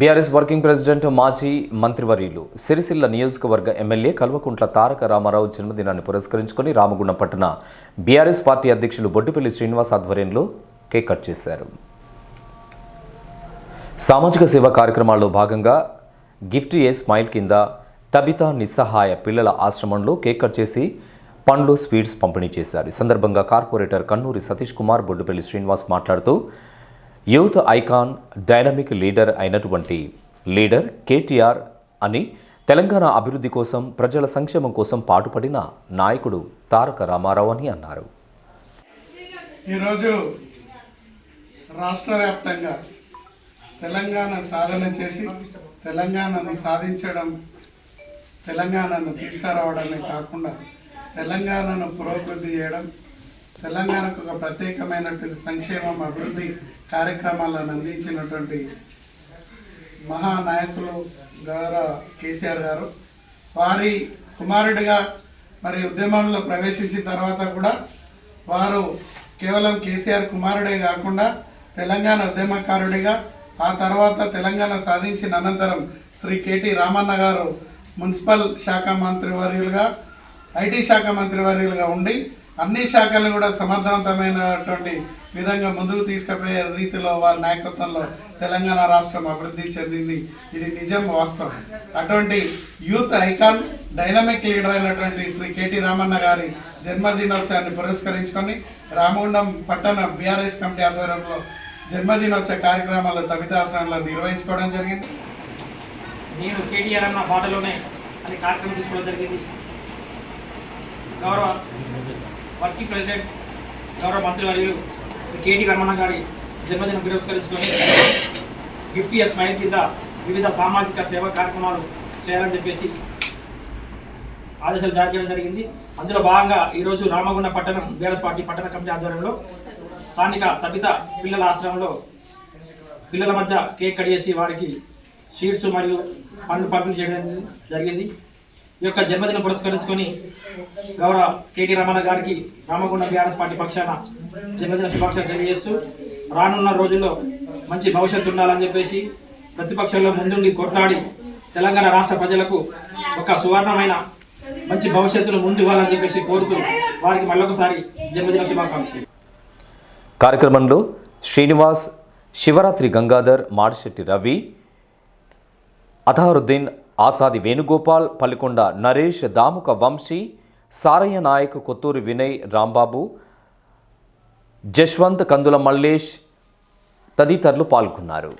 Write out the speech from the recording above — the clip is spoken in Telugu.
బీఆర్ఎస్ వర్కింగ్ ప్రెసిడెంట్ మాజీ మంత్రివర్యులు సిరిసిల్ల నియోజకవర్గ ఎమ్మెల్యే కల్వకుంట్ల తారక రామారావు జన్మదినాన్ని పురస్కరించుకొని రామగుండం పట్టణ బీఆర్ఎస్ పార్టీ అధ్యక్షులు బొడ్డుపల్లి శ్రీనివాస్ ఆధ్వర్యంలో కేక్ కట్ చేశారు. సామాజిక సేవా కార్యక్రమాల్లో భాగంగా గిఫ్ట్ ఏ స్మైల్ కింద తబితా నిస్సహాయ పిల్లల ఆశ్రమంలో కేక్ కట్ చేసి పండ్లు స్వీట్స్ పంపిణీ చేశారు. ఈ సందర్భంగా కార్పొరేటర్ కన్నూరి సతీష్ కుమార్ బొడ్డుపల్లి శ్రీనివాస్ మాట్లాడుతూ యూత్ ఐకాన్ డైనమిక్ లీడర్ అయినటువంటి లీడర్ కేటీఆర్ అని తెలంగాణ అభివృద్ధి కోసం ప్రజల సంక్షేమం కోసం పాటుపడిన నాయకుడు తారక రామారావు అని అన్నారు. ఈరోజు రాష్ట్ర వ్యాప్తంగా తెలంగాణ సాధన చేసి తెలంగాణను సాధించడం తెలంగాణను తీసుకురావడమే కాకుండా తెలంగాణను పురోభివృద్ధి చేయడం తెలంగాణకు ఒక ప్రత్యేకమైనటువంటి సంక్షేమం అభివృద్ధి కార్యక్రమాలను అందించినటువంటి మహానాయకులు గౌరవ కేసీఆర్ గారు. వారి కుమారుడిగా మరి ఉద్యమంలో ప్రవేశించిన తర్వాత కూడా వారు కేవలం కేసీఆర్ కుమారుడే కాకుండా తెలంగాణ ఉద్యమకారుడిగా ఆ తర్వాత తెలంగాణ సాధించిన అనంతరం శ్రీ కేటీ రామన్న గారు మున్సిపల్ శాఖ మంత్రివర్యులుగా ఐటీ శాఖ మంత్రివర్యులుగా ఉండి అన్ని శాఖలను కూడా సమర్థవంతమైనటువంటి విధంగా ముందుకు తీసుకుపోయే రీతిలో వారి నాయకత్వంలో తెలంగాణ రాష్ట్రం అభివృద్ధి చెందింది. ఇది నిజం వాస్తవం. అటువంటి యూత్ ఐకాన్ డైనమిక్ లీడర్ అయినటువంటి శ్రీ కేటీ రామన్న గారి జన్మదినోత్సవాన్ని పురస్కరించుకొని రామగుండం పట్టణ బీఆర్ఎస్ కమిటీ ఆధ్వర్యంలో జన్మదినోత్సవ కార్యక్రమాలు తబితాశ్రమంలో నిర్వహించుకోవడం జరిగింది. నేను కేటీఆర్ అన్న బాటలోనే అనే కార్యక్రమం తీసుకోవడం జరిగింది. గౌరవ వర్కింగ్ ప్రెసిడెంట్ గౌరవ మంత్రివర్యులు శ్రీ కేటీ రమణ గారి జన్మదినం పురస్కరించుకొని గిఫ్ట్ ఇయర్ స్మైల్ కింద వివిధ సామాజిక సేవా కార్యక్రమాలు చేయాలని చెప్పేసి ఆదేశాలు జారీ చేయడం జరిగింది. అందులో భాగంగా ఈరోజు రామగుండ పట్టణం బీఆర్ఎస్ పార్టీ పట్టణ కమిటీ ఆధ్వర్యంలో స్థానిక తబిత పిల్లల ఆశ్రమంలో పిల్లల మధ్య కేక్ కట్ చేసి వారికి స్వీట్స్ మరియు పండ్లు పంపిణీ చేయడం జరిగింది. ఈ యొక్క జన్మదినం పురస్కరించుకొని గౌరవ కేటీ రమణ గారికి రామగుండం బీఆర్ఎస్ పార్టీ పక్షాన జన్మదిన శుభాకాంక్షలు తెలియజేస్తూ రానున్న రోజుల్లో మంచి భవిష్యత్తు ఉండాలని చెప్పేసి ప్రతిపక్షంలో ముందుండి కొట్లాడి తెలంగాణ రాష్ట్ర ప్రజలకు ఒక సువర్ణమైన మంచి భవిష్యత్తును ముందు ఇవ్వాలని చెప్పేసి కోరుతూ వారికి మళ్ళొకసారి జన్మదిన శుభాకాంక్షలు. కార్యక్రమంలో శ్రీనివాస్ శివరాత్రి గంగాధర్ మాడిశెట్టి రవి అతహరుద్దీన్ ఆసాది వేణుగోపాల్ పల్లికొండ నరేష్ దాముక వంశీ సారయ్య నాయక్ కొత్తూరి వినయ్ రాంబాబు జశ్వంత్ కందుల మల్లేష్ తదితరులు పాల్గొన్నారు.